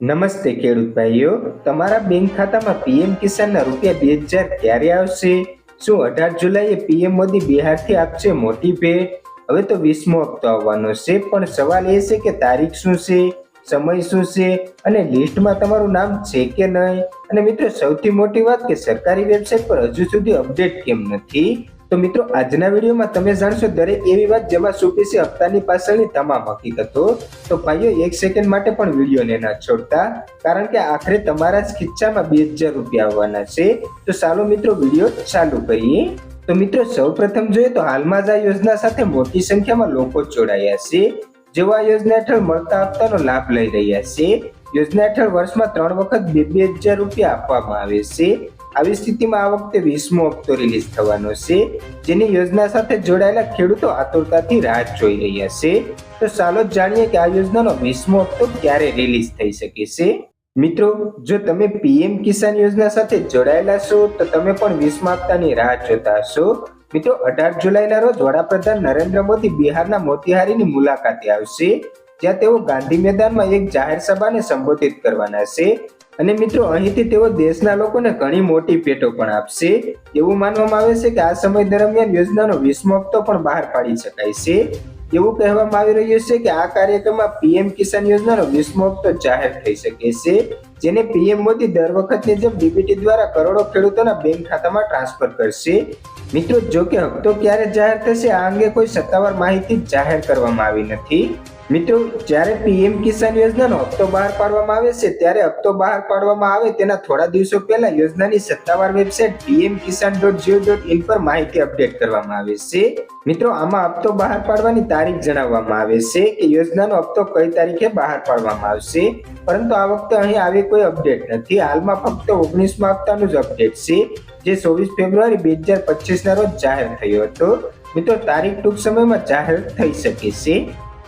નમસ્તે ખેડૂત ભાઈઓ, તમારા બેંક ખાતામાં પીએમ કિસાનના રૂપિયા બે હજાર ક્યારે આવશે? શું અઢાર જુલાઈએ પીએમ મોદી બિહારથી આપશે મોટી ભેટ? હવે તો વીસમો હપ્તો આવવાનો છે, પણ સવાલ એ છે કે તારીખ શું છે, સમય શું છે, અને લિસ્ટમાં તમારું નામ છે કે નહીં? અને મિત્રો, સૌથી મોટી વાત કે સરકારી વેબસાઇટ પર હજુ સુધી અપડેટ કેમ નથી? તો મિત્રો, આજના વિડીયોમાં તમે જાણશો દરેક એવી વાત જેમાં છે હપ્તાની પાછળની તમામ હકીકતો. તો ભાઈઓ, એક સેકન્ડ માટે પણ વિડીયોને ના છોડતા, કારણ કે આખરે તમારા જ ખિસ્સામાં બે હજાર રૂપિયા આવવાના છે. તો ચાલો મિત્રો, વીડિયો ચાલુ કરીએ. તો મિત્રો, સૌપ્રથમ જોઈએ તો હાલમાં જ આ યોજના સાથે મોટી સંખ્યામાં લોકો જોડાયા છે. જેઓ આ યોજના હેઠળ મળતા હપ્તાનો લાભ લઈ રહ્યા છે. યોજના હેઠળ વર્ષમાં ત્રણ વખત બે બે હજાર રૂપિયા આપવામાં આવે છે. આવી સ્થિતિમાં આ વખતે વીસમો હપ્તો રિલીઝ થવાનો છે. જેની યોજના સાથે જોડાયેલા ખેડૂતો આતુરતાથી રાહ જોઈ રહ્યા છે. તો ચાલો જાણીએ કે આ યોજનાનો વીસમો હપ્તો ક્યારે રિલીઝ થઈ શકે છે. મિત્રો, જો તમે પીએમ કિસાન યોજના સાથે જોડાયેલા છો, તો તમે પણ વીસમા હપ્તાની રાહ જોતા હશો. મિત્રો, અઢાર જુલાઈના રોજ વડાપ્રધાન નરેન્દ્ર મોદી બિહારના મોતિહારીની મુલાકાતે આવશે. જ્યાં તેઓ ગાંધી મેદાનમાં એક જાહેર સભાને સંબોધિત કરવાના છે. અને મિત્રો, અહીંથી તેઓ દેશના લોકોને ઘણી મોટી ભેટો પણ આપશે. એવું માનવામાં આવે છે કે આ સમય દરમિયાન યોજનાનો વીસમો હપ્તો પણ બહાર પાડી શકાય છે. એવું કહેવામાં આવી રહ્યું છે કે આ કાર્યક્રમમાં પીએમ કિસાન યોજનાનો વીસમો હપ્તો જાહેર થઈ શકે છે. જેને પીએમ મોદી દર વખતની જેમ ડીબીટી દ્વારા કરોડો ખેડૂતોના બેંક ખાતામાં ટ્રાન્સફર કરશે. મિત્રો, જો કે હપ્તો ક્યારે જાહેર થશે, આ અંગે કોઈ સત્તાવાર માહિતી જાહેર કરવામાં આવી નથી. મિત્રો, જ્યારે પીએમ કિસાન યોજનાનો હપ્તો બહાર પાડવામાં આવે છે, ત્યારે હપ્તો બહાર પાડવામાં આવે તેના થોડા દિવસો પહેલા યોજનાની સત્તાવાર website PM Kisan dot gov dot in પર માહિતી અપડેટ કરવામાં આવે છે. મિત્રો, આમાં હપ્તો બહાર પાડવાની તારીખ જણાવવામાં આવે છે કે યોજનાનો હપ્તો કઈ તારીખે બહાર પાડવામાં આવશે. પરંતુ આ વખતે અહીં આવી કોઈ અપડેટ નથી. હાલમાં ફક્ત ઓગણીસમાં હપ્તાનું જ અપડેટ છે, જે ચોવીસ ફેબ્રુઆરી બે હજાર પચીસના રોજ જાહેર થયો હતો. મિત્રો, તારીખ ટૂંક સમયમાં જાહેર થઈ શકે છે.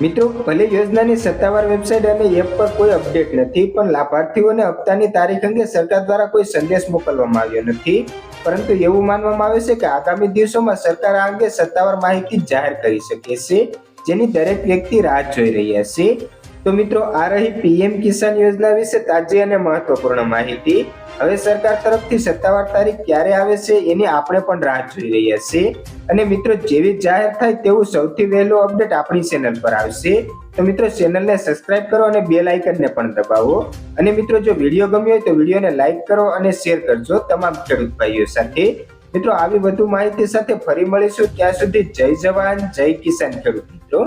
મિત્રો, ભલે યોજનાની સત્તાવાર વેબસાઇટ અને એપ પર કોઈ અપડેટ નથી, પણ લાભાર્થીઓને હપ્તાની તારીખ અંગે સરકાર દ્વારા કોઈ સંદેશ મોકલવામાં આવ્યો નથી. પરંતુ એવું માનવામાં આવે છે કે આગામી દિવસોમાં સરકાર આ અંગે સત્તાવાર માહિતી જાહેર કરી શકે છે, જેની દરેક વ્યક્તિ રાહ જોઈ રહ્યા છે. તો મિત્રો, આ રહી પીએમ કિસાન યોજના વિશે તાજી અને મહત્વપૂર્ણ માહિતી. હવે સરકાર તરફથી સત્તાવાર તારીખ ક્યારે આવે છે એની આપણે પણ રાહ જોઈ રહ્યા છીએ. અને મિત્રો, જેવી જાહેર થાય તેવું સૌથી વહેલું અપડેટ આપણી ચેનલ પર આવશે. તો મિત્રો, ચેનલને સબસ્ક્રાઇબ કરો અને બેલ આઇકનને પણ દબાવો. અને મિત્રો, જો વીડિયો ગમ્યો હોય તો વિડીયોને લાઇક કરો અને શેર કરજો તમામ ખેડૂત ભાઈઓ સાથે. મિત્રો, આવી વધુ માહિતી સાથે ફરી મળીશું. ત્યાં સુધી જય જવાન, જય કિસાન ખેડૂત મિત્રો.